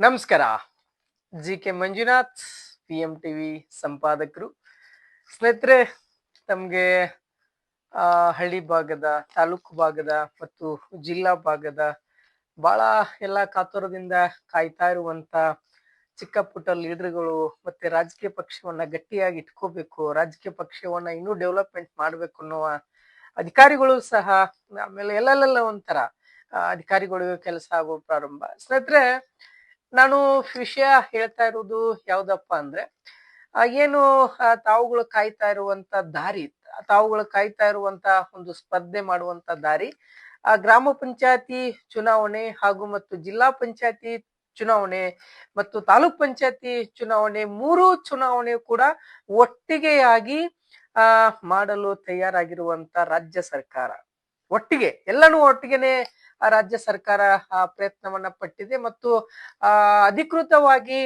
ನಮಸ್ಕಾರ. G K Manjunath P M TV ಸಂಪಾದಕರು. ಸ್ನೇಹಿತರೆ, ತಮಗೆ ಹಳ್ಳಿ ಭಾಗದ, ತಾಲೂಕು ಭಾಗದ ಮತ್ತು ಜಿಲ್ಲಾ ಭಾಗದ ಬಹಳ ಎಲ್ಲ ಕಾತುರದಿಂದ ಕಾಯ್ತಾ ಇರುವಂತ ಚಿಕ್ಕ ಪುಟ್ಟ ಲೀಡರ್ಗಳು ಮತ್ತೆ ರಾಜಕೀಯ ಪಕ್ಷವನ್ನ ಗಟ್ಟಿಯಾಗಿ ಇಟ್ಕೋಬೇಕು, ರಾಜಕೀಯ ಪಕ್ಷವನ್ನ ಇನ್ನೂ ಡೆವಲಪ್ಮೆಂಟ್ ಮಾಡ್ಬೇಕು ಅನ್ನುವ ಅಧಿಕಾರಿಗಳು ಸಹ ಆಮೇಲೆ ಎಲ್ಲೆಲ್ಲ ಒಂಥರ ಅಧಿಕಾರಿಗಳಿಗೂ ಅಧಿಕಾರಿಗಳು ಕೆಲಸ ಆಗೋ ಪ್ರಾರಂಭ. ಸ್ನೇಹಿತರೆ ನಾನು ವಿಷಯ ಹೇಳ್ತಾ ಇರೋದು ಯಾವ್ದಪ್ಪ ಅಂದ್ರೆ ಏನು ತಾವುಗಳು ಕಾಯ್ತಾ ಇರುವಂತ ದಾರಿ, ತಾವುಗಳು ಕಾಯ್ತಾ ಇರುವಂತ ಒಂದು ಸ್ಪರ್ಧೆ ಮಾಡುವಂತ ದಾರಿ, ಆ, ಗ್ರಾಮ ಪಂಚಾಯತಿ ಚುನಾವಣೆ ಹಾಗೂ ಮತ್ತು ಜಿಲ್ಲಾ ಪಂಚಾಯತಿ ಚುನಾವಣೆ ಮತ್ತು ತಾಲೂಕ್ ಪಂಚಾಯತಿ ಚುನಾವಣೆ ಮೂರು ಚುನಾವಣೆ ಕೂಡ ಒಟ್ಟಿಗೆಯಾಗಿ, ಆ, ಮಾಡಲು ತಯಾರಾಗಿರುವಂತ ರಾಜ್ಯ ಸರ್ಕಾರ. ಒಟ್ಟಿಗೆ, ಎಲ್ಲನೂ ಒಟ್ಟಿಗೆನೆ ರಾಜ್ಯ ಸರ್ಕಾರ ಪ್ರಯತ್ನವನ್ನ ಪಟ್ಟಿದೆ ಮತ್ತು ಅಧಿಕೃತವಾಗಿ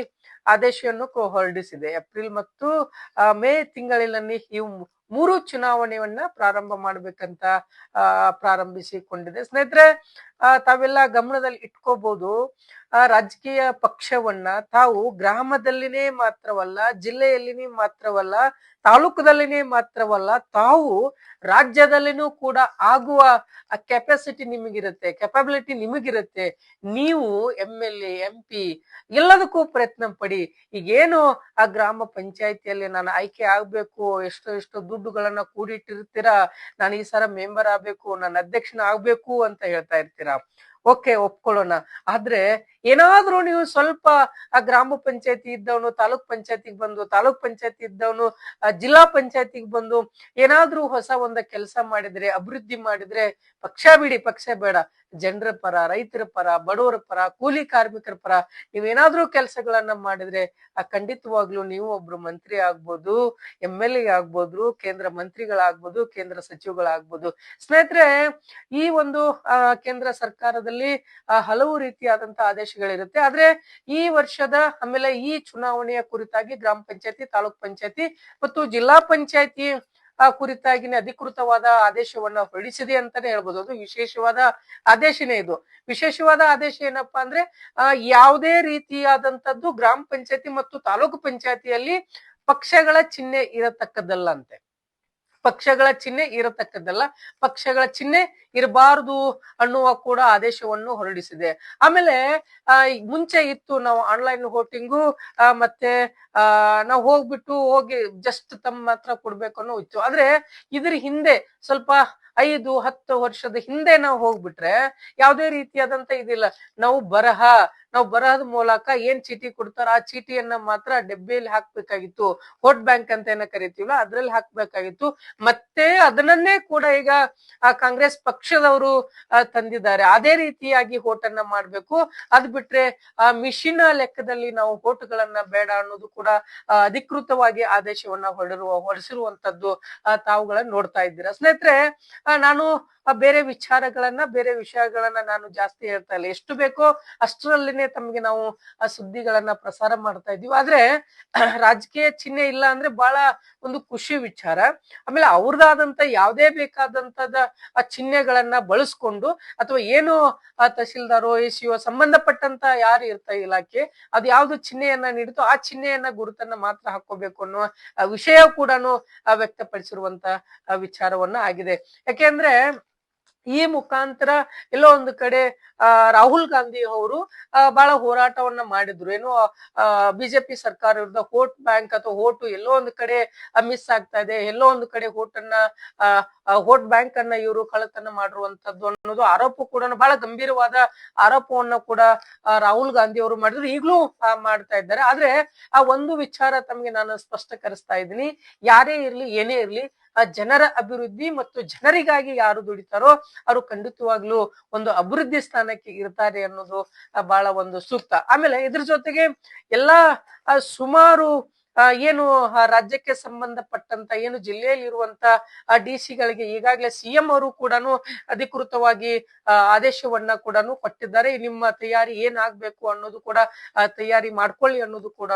ಆದೇಶವನ್ನು ಹೊರಡಿಸಿದೆ. ಏಪ್ರಿಲ್ ಮತ್ತು ಮೇ ತಿಂಗಳಿನಲ್ಲಿ ಈ ಮೂರು ಚುನಾವಣೆಯನ್ನ ಪ್ರಾರಂಭ ಮಾಡ್ಬೇಕಂತ ಪ್ರಾರಂಭಿಸಿಕೊಂಡಿದೆ. ಸ್ನೇಹಿತರೆ ತಾವೆಲ್ಲ ಗಮನದಲ್ಲಿ ಇಟ್ಕೋಬಹುದು ಆ, ರಾಜಕೀಯ ಪಕ್ಷವನ್ನ ತಾವು ಗ್ರಾಮದಲ್ಲಿನೇ ಮಾತ್ರವಲ್ಲ, ಜಿಲ್ಲೆಯಲ್ಲಿನೇ ಮಾತ್ರವಲ್ಲ, ತಾಲೂಕದಲ್ಲಿನೇ ಮಾತ್ರವಲ್ಲ, ತಾವು ರಾಜ್ಯದಲ್ಲಿನೂ ಕೂಡ ಆಗುವ ಕೆಪಾಸಿಟಿ ನಿಮಗಿರುತ್ತೆ ಕೆಪಾಬಿಲಿಟಿ ನಿಮಗಿರುತ್ತೆ. ನೀವು M L A M P ಎಲ್ಲದಕ್ಕೂ ಪ್ರಯತ್ನ ಪಡಿ. ಈಗೇನು ಆ ಗ್ರಾಮ ಪಂಚಾಯತಿಯಲ್ಲಿ ನಾನು ಆಯ್ಕೆ ಆಗ್ಬೇಕು, ಎಷ್ಟೋ ಎಷ್ಟೋ ದುಡ್ಡುಗಳನ್ನ ಕೂಡಿಟ್ಟಿರ್ತೀರಾ, ನಾನು ಈ ಸಲ ಮೆಂಬರ್ ಆಗ್ಬೇಕು, ನಾನು ಅಧ್ಯಕ್ಷನ ಆಗ್ಬೇಕು ಅಂತ ಹೇಳ್ತಾ ಇರ್ತೀರಾ? ಓಕೆ, ಒಪ್ಕೊಳ್ಳೋಣ. ಆದ್ರೆ ಏನಾದ್ರೂ ನೀವು ಸ್ವಲ್ಪ, ಆ, ಗ್ರಾಮ ಪಂಚಾಯತಿ ಇದ್ದವನು ತಾಲೂಕ್ ಪಂಚಾಯತಿಗೆ ಬಂದು, ತಾಲೂಕ್ ಪಂಚಾಯತಿ ಇದ್ದವನು ಜಿಲ್ಲಾ ಪಂಚಾಯತಿಗೆ ಬಂದು ಏನಾದ್ರೂ ಹೊಸ ಒಂದ ಕೆಲಸ ಮಾಡಿದ್ರೆ, ಅಭಿವೃದ್ಧಿ ಮಾಡಿದ್ರೆ ಪಕ್ಷ ಬಿಡಿ, ಪಕ್ಷ ಬೇಡ. ಜನರ ಪರ, ರೈತರ ಪರ, ಬಡವರ ಪರ, ಕೂಲಿ ಕಾರ್ಮಿಕರ ಪರ ನೀವೇನಾದ್ರೂ ಕೆಲಸಗಳನ್ನ ಮಾಡಿದ್ರೆ, ಆ ಖಂಡಿತವಾಗ್ಲೂ ನೀವು ಒಬ್ರು ಮಂತ್ರಿ ಆಗ್ಬೋದು, ಎಂ ಎಲ್ ಎ ಆಗ್ಬೋದು, ಕೇಂದ್ರ ಮಂತ್ರಿಗಳಾಗ್ಬೋದು, ಕೇಂದ್ರ ಸಚಿವಗಳಾಗ್ಬೋದು. ಸ್ನೇಹಿತರೆ, ಈ ಒಂದು ಕೇಂದ್ರ ಸರ್ಕಾರದಲ್ಲಿ, ಆ, ಹಲವು ರೀತಿಯಾದಂತಹ ಆದೇಶಗಳಿರುತ್ತೆ. ಆದ್ರೆ ಈ ವರ್ಷದ ಆಮೇಲೆ ಈ ಚುನಾವಣೆಯ ಕುರಿತಾಗಿ ಗ್ರಾಮ ಪಂಚಾಯತಿ, ತಾಲೂಕ್ ಪಂಚಾಯತಿ ಮತ್ತು ಜಿಲ್ಲಾ ಪಂಚಾಯತಿ ಆ ಕುರಿತಾಗಿನೇ ಅಧಿಕೃತವಾದ ಆದೇಶವನ್ನ ಹೊರಡಿಸಿದೆ ಅಂತಾನೆ ಹೇಳ್ಬೋದು. ಅದು ವಿಶೇಷವಾದ ಆದೇಶನೇ ಇದು. ವಿಶೇಷವಾದ ಆದೇಶ ಏನಪ್ಪಾ ಅಂದ್ರೆ, ಆ, ಯಾವುದೇ ರೀತಿಯಾದಂತದ್ದು ಗ್ರಾಮ ಪಂಚಾಯತಿ ಮತ್ತು ತಾಲೂಕು ಪಂಚಾಯತಿಯಲ್ಲಿ ಪಕ್ಷಗಳ ಚಿಹ್ನೆ ಇರತಕ್ಕದ್ದಲ್ಲ ಅಂತೆ ಪಕ್ಷಗಳ ಚಿಹ್ನೆ ಇರತಕ್ಕದ್ದಲ್ಲ, ಪಕ್ಷಗಳ ಚಿಹ್ನೆ ಇರಬಾರದು ಅನ್ನುವ ಕೂಡ ಆದೇಶವನ್ನು ಹೊರಡಿಸಿದೆ. ಆಮೇಲೆ ಮುಂಚೆ ಇತ್ತು ನಾವು ಆನ್ಲೈನ್ ವೋಟಿಂಗು ಮತ್ತೆ ನಾವು ಹೋಗ್ಬಿಟ್ಟು ಹೋಗಿ ಜಸ್ಟ್ ತಮ್ಮ ಮಾತ್ರ ಕೊಡ್ಬೇಕು ಅನ್ನೋ ಇತ್ತು. ಆದ್ರೆ, ಇದ್ರ ಹಿಂದೆ ಸ್ವಲ್ಪ ಐದು, ಹತ್ತು ವರ್ಷದ ಹಿಂದೆ ನಾವು ಹೋಗ್ಬಿಟ್ರೆ ಯಾವುದೇ ರೀತಿಯಾದಂತ ಇದಿಲ್ಲ. ನಾವು ಬರಹ ನಾವು ಬರಹದ ಮೂಲಕ ಏನ್ ಚೀಟಿ ಕೊಡ್ತಾರ ಆ ಚೀಟಿಯನ್ನ ಮಾತ್ರ ಡಬ್ಬಿಯಲ್ಲಿ ಹಾಕ್ಬೇಕಾಗಿತ್ತು. ವೋಟ್ ಬ್ಯಾಂಕ್ ಅಂತ ಏನ ಕರಿತೀವಲ್ಲ, ಅದ್ರಲ್ಲಿ ಹಾಕ್ಬೇಕಾಗಿತ್ತು. ಮತ್ತೆ ಅದನ್ನೇ ಕೂಡ ಈಗ, ಆ ಕಾಂಗ್ರೆಸ್ ಪಕ್ಷದವರು ತಂದಿದ್ದಾರೆ. ಅದೇ ರೀತಿಯಾಗಿ ಓಟನ್ನ ಮಾಡ್ಬೇಕು. ಅದ್ ಬಿಟ್ರೆ, ಆ, ಮಿಷಿನ್ ಲೆಕ್ಕದಲ್ಲಿ ನಾವು ಓಟ್ಗಳನ್ನ ಬೇಡ ಅನ್ನೋದು ಕೂಡ ಅಧಿಕೃತವಾಗಿ ಆದೇಶವನ್ನ ಹೊರಡಿರುವ, ಹೊರಡಿಸಿರುವಂತದ್ದು ತಾವುಗಳನ್ನ ನೋಡ್ತಾ ಇದ್ದೀರಾ. ಸ್ನೇಹಿತರೆ ನಾನು ಬೇರೆ ವಿಚಾರಗಳನ್ನ, ಬೇರೆ ವಿಷಯಗಳನ್ನ ನಾನು ಜಾಸ್ತಿ ಹೇಳ್ತಾ ಇಲ್ಲ. ಎಷ್ಟು ಬೇಕೋ ಅಷ್ಟರಲ್ಲಿನೇ ತಮಗೆ ನಾವು ಆ ಸುದ್ದಿಗಳನ್ನ ಪ್ರಸಾರ ಮಾಡ್ತಾ ಇದೀವಿ ಆದ್ರೆ ರಾಜಕೀಯ ಚಿಹ್ನೆ ಇಲ್ಲ ಅಂದ್ರೆ ಬಹಳ ಒಂದು ಖುಷಿ ವಿಚಾರ. ಆಮೇಲೆ ಅವ್ರದಾದಂತ ಯಾವುದೇ ಬೇಕಾದಂತದ ಆ ಚಿಹ್ನೆಗಳನ್ನ ಬಳಸ್ಕೊಂಡು ಅಥವಾ ಏನು ಆ ತಹಶೀಲ್ದಾರೋ ಎಸ್ ಸಂಬಂಧಪಟ್ಟಂತ ಯಾರು ಇರ್ತಾ ಇಲಾಖೆ ಅದು ಯಾವ್ದು ಚಿಹ್ನೆಯನ್ನ ನೀಡುತ್ತೋ ಆ ಚಿಹ್ನೆಯನ್ನ ಗುರುತನ್ನ ಮಾತ್ರ ಹಾಕೋಬೇಕು ಅನ್ನೋ ವಿಷಯ ಕೂಡ ವ್ಯಕ್ತಪಡಿಸಿರುವಂತ ವಿಚಾರವನ್ನ ಆಗಿದೆ. ಯಾಕೆಂದ್ರೆ ಈ ಮುಖಾಂತರ ಎಲ್ಲೋ ಒಂದು ಕಡೆ ರಾಹುಲ್ ಗಾಂಧಿ ಅವರು ಬಹಳ ಹೋರಾಟವನ್ನ ಮಾಡಿದ್ರು. ಏನು ಬಿಜೆಪಿ ಸರ್ಕಾರ ವಿರುದ್ಧ ವೋಟ್ ಬ್ಯಾಂಕ್ ಅಥವಾ ಓಟು ಎಲ್ಲೋ ಒಂದು ಕಡೆ ಮಿಸ್ ಆಗ್ತಾ ಇದೆ. ಎಲ್ಲೋ ಒಂದು ಕಡೆ ಹೋಟನ್ನ ವೋಟ್ ಬ್ಯಾಂಕ್ ಅನ್ನ ಇವರು ಕಳ್ಳತನ ಮಾಡಿರುವಂತದ್ದು ಅನ್ನೋದು ಆರೋಪ ಕೂಡ, ಬಹಳ ಗಂಭೀರವಾದ ಆರೋಪವನ್ನ ಕೂಡ ರಾಹುಲ್ ಗಾಂಧಿ ಅವರು ಮಾಡಿದ್ರು. ಈಗಲೂ ಮಾಡ್ತಾ ಇದ್ದಾರೆ. ಆದ್ರೆ, ಆ, ಒಂದು ವಿಚಾರ ತಮಗೆ ನಾನು ಸ್ಪಷ್ಟಕರಿಸ್ತಾ ಇದ್ದೀನಿ. ಯಾರೇ ಇರ್ಲಿ, ಏನೇ ಇರ್ಲಿ, ಆ, ಜನರ ಅಭಿವೃದ್ಧಿ ಮತ್ತು ಜನರಿಗಾಗಿ ಯಾರು ದುಡಿತಾರೋ ಅವರು ಖಂಡಿತವಾಗ್ಲೂ ಒಂದು ಅಭಿವೃದ್ಧಿ ಸ್ಥಾನಕ್ಕೆ ಇರ್ತಾರೆ ಅನ್ನೋದು ಬಹಳ ಒಂದು ಸೂಕ್ತ. ಆಮೇಲೆ ಇದ್ರ ಜೊತೆಗೆ ಎಲ್ಲಾ ಸುಮಾರು ಏನು ರಾಜ್ಯಕ್ಕೆ ಸಂಬಂಧಪಟ್ಟಂತ, ಏನು ಜಿಲ್ಲೆಯಲ್ಲಿ ಇರುವಂತ ಡಿ ಸಿಗಳಿಗೆ ಈಗಾಗಲೇ ಸಿಎಂ ಅವರು ಕೂಡ ಅಧಿಕೃತವಾಗಿ ಆದೇಶವನ್ನ ಕೂಡ ಕೊಟ್ಟಿದ್ದಾರೆ. ನಿಮ್ಮ ತಯಾರಿ ಏನಾಗಬೇಕು ಅನ್ನೋದು ಕೂಡ ತಯಾರಿ ಮಾಡ್ಕೊಳ್ಳಿ ಅನ್ನೋದು ಕೂಡ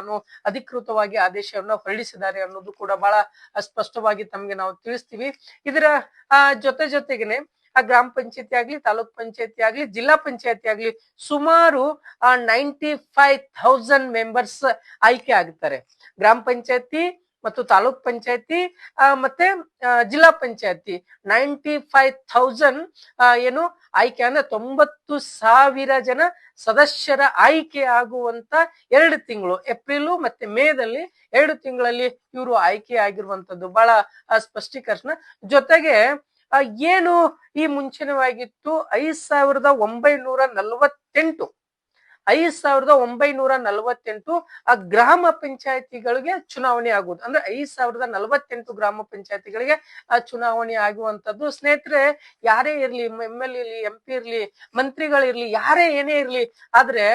ಅಧಿಕೃತವಾಗಿ ಆದೇಶವನ್ನ ಹೊರಡಿಸಿದ್ದಾರೆ ಅನ್ನೋದು ಕೂಡ ಬಹಳ ಸ್ಪಷ್ಟವಾಗಿ ತಮ್ಗೆ ನಾವು ತಿಳಿಸ್ತೀವಿ. ಇದರ ಜೊತೆ ಜೊತೆಗೇನೆ ಆ ಗ್ರಾಮ ಪಂಚಾಯತಿ ಆಗ್ಲಿ, ತಾಲೂಕ್ ಪಂಚಾಯತಿ ಆಗ್ಲಿ, ಜಿಲ್ಲಾ ಪಂಚಾಯತಿ ಆಗ್ಲಿ ಸುಮಾರು ನೈಂಟಿ ಫೈವ್ ಥೌಸಂಡ್ ಮೆಂಬರ್ಸ್ ಆಯ್ಕೆ ಆಗ್ತಾರೆ ಗ್ರಾಮ ಪಂಚಾಯತಿ ಮತ್ತು ತಾಲೂಕ್ ಪಂಚಾಯತಿ ಮತ್ತೆ ಜಿಲ್ಲಾ ಪಂಚಾಯತಿ ನೈಂಟಿ ಫೈವ್ ಥೌಸಂಡ್ ಏನು ಆಯ್ಕೆ ಅಂದ್ರೆ ತೊಂಬತ್ತು ಸಾವಿರ ಜನ ಸದಸ್ಯರ ಆಯ್ಕೆ ಆಗುವಂತ ಎರಡು ತಿಂಗಳು, ಏಪ್ರಿಲ್ ಮತ್ತೆ ಮೇದಲ್ಲಿ ಎರಡು ತಿಂಗಳಲ್ಲಿ ಇವರು ಆಯ್ಕೆ ಆಗಿರುವಂತದ್ದು ಬಹಳ ಸ್ಪಷ್ಟೀಕರಣ. ಜೊತೆಗೆ ಏನು ಈ ಮುಂಚಿನವಾಗಿತ್ತು? ಐದ್ ಸಾವಿರದ ಒಂಬೈನೂರ ನಲವತ್ತೆಂಟು. ಐದ್ ಸಾವಿರದ ಒಂಬೈನೂರ ನಲವತ್ತೆಂಟು ಆ ಗ್ರಾಮ ಪಂಚಾಯತಿಗಳಿಗೆ ಚುನಾವಣೆ ಆಗುವುದು. ಅಂದ್ರೆ ಐದ್ ಸಾವಿರದ ನಲವತ್ತೆಂಟು ಗ್ರಾಮ ಪಂಚಾಯತಿಗಳಿಗೆ ಆ ಚುನಾವಣೆ ಆಗುವಂತದ್ದು ಸ್ನೇಹಿತರೆ, ಯಾರೇ ಇರ್ಲಿ ಎಂ ಎಲ್ ಇರ್ಲಿ, ಎಂ ಪಿ ಇರ್ಲಿ, ಮಂತ್ರಿಗಳಿರ್ಲಿ, ಯಾರೇ ಏನೇ ಇರ್ಲಿ, ಆದ್ರೆ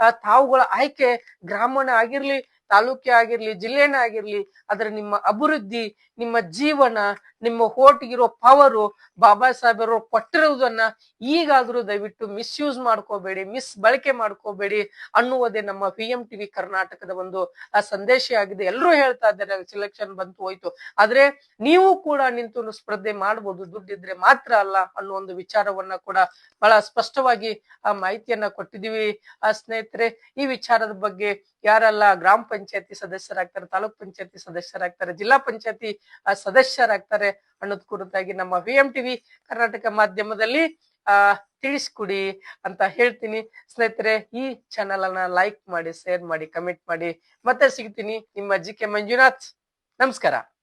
ಆ ತಾವುಗಳ ಆಯ್ಕೆ ಗ್ರಾಮಣ ಆಗಿರ್ಲಿ ತಾಲೂಕೆ ಆಗಿರ್ಲಿ, ಜಿಲ್ಲೆನೇ ಆಗಿರ್ಲಿ, ಆದ್ರೆ ನಿಮ್ಮ ಅಭಿವೃದ್ಧಿ, ನಿಮ್ಮ ಜೀವನ, ನಿಮ್ಮ ಹೋಟ್ಗಿರೋ ಪವರು ಬಾಬಾ ಸಾಹೇಬರು ಕೊಟ್ಟಿರುವುದನ್ನ ಈಗಾದ್ರೂ ದಯವಿಟ್ಟು ಮಿಸ್ಯೂಸ್ ಮಾಡ್ಕೋಬೇಡಿ ಮಿಸ್ ಬಳಕೆ ಮಾಡ್ಕೋಬೇಡಿ ಅನ್ನುವುದೇ ನಮ್ಮ ಪಿ ಎಂ ಟಿವಿ ಕರ್ನಾಟಕದ ಒಂದು ಸಂದೇಶ ಆಗಿದೆ. ಎಲ್ಲರೂ ಹೇಳ್ತಾ ಇದ್ದಾರೆ ಸಿಲೆಕ್ಷನ್ ಬಂತು ಹೋಯ್ತು. ಆದ್ರೆ ನೀವು ಕೂಡ ನಿಂತು ಸ್ಪರ್ಧೆ ಮಾಡ್ಬೋದು, ದುಡ್ಡಿದ್ರೆ ಮಾತ್ರ ಅಲ್ಲ ಅನ್ನೋ ಒಂದು ವಿಚಾರವನ್ನ ಕೂಡ ಬಹಳ ಸ್ಪಷ್ಟವಾಗಿ, ಆ, ಮಾಹಿತಿಯನ್ನ ಕೊಟ್ಟಿದೀವಿ ಆ, ಸ್ನೇಹಿತರೆ, ಈ ವಿಚಾರದ ಬಗ್ಗೆ ಯಾರೆಲ್ಲ ಗ್ರಾಮ ಪಂಚಾಯತಿ ಸದಸ್ಯರಾಗ್ತಾರೆ, ತಾಲೂಕ್ ಪಂಚಾಯತಿ ಸದಸ್ಯರಾಗ್ತಾರೆ, ಜಿಲ್ಲಾ ಪಂಚಾಯತಿ ಸದಸ್ಯರಾಗ್ತಾರೆ ಅನ್ನೋದ್ ಕುರಿತಾಗಿ ನಮ್ಮ ವಿ ಎಂ ಟಿವಿ ಕರ್ನಾಟಕ ಮಾಧ್ಯಮದಲ್ಲಿ, ಆ, ತಿಳಿಸ್ಕೊಡಿ ಅಂತ ಹೇಳ್ತೀನಿ. ಸ್ನೇಹಿತರೆ, ಈ ಚಾನೆಲ್ ಅನ್ನ ಲೈಕ್ ಮಾಡಿ ಶೇರ್ ಮಾಡಿ ಕಮೆಂಟ್ ಮಾಡಿ. ಮತ್ತೆ ಸಿಗ್ತೀನಿ ನಿಮ್ಮ ಜಿ ಕೆ ಮಂಜುನಾಥ್. ನಮಸ್ಕಾರ.